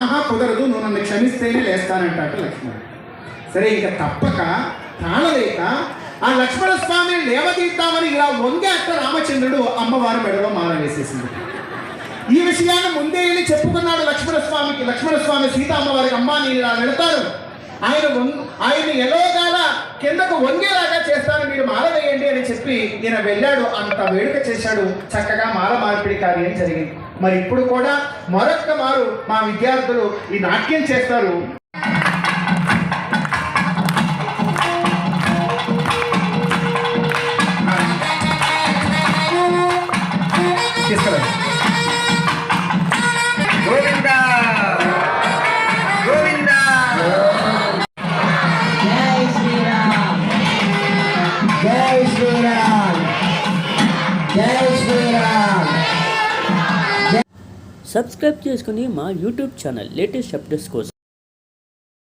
కుదరదు నువ్వు నన్ను క్షమిస్తేనే లేస్తానంటాడు లక్ష్మణుడు. సరే ఇంకా తప్పక తాళలేక ఆ లక్ష్మణ స్వామిని లేవదీద్దామని ఇలా వంగాక రామచంద్రుడు అమ్మవారి మెడలో మారవేసేసింది ఈ విషయాన్ని ముందే వెళ్ళి చెప్పుకున్నాడు లక్ష్మణ స్వామికి లక్ష్మణ స్వామి సీత అమ్మవారికి అమ్మా నేను ఇలా వెళతాను ఆయన వం- ఆయన ఎలోగాల కిందకు వంగేలాగా చేస్తాను. అని చెప్పి ఈయన వెళ్ళాడు. అంత వేడుక చేశాడు. చక్కగా మాల మార్పిడి కార్యం జరిగింది. మరి ఇప్పుడు కూడా మరొక్క మారు మా విద్యార్థులు ఈ నాట్యం చేస్తారు. తీసుకురండి సబ్స్క్రైబ్ చేసుకుని మా యూట్యూబ్ ఛానల్ లేటెస్ట్ అప్డేట్స్ కోసం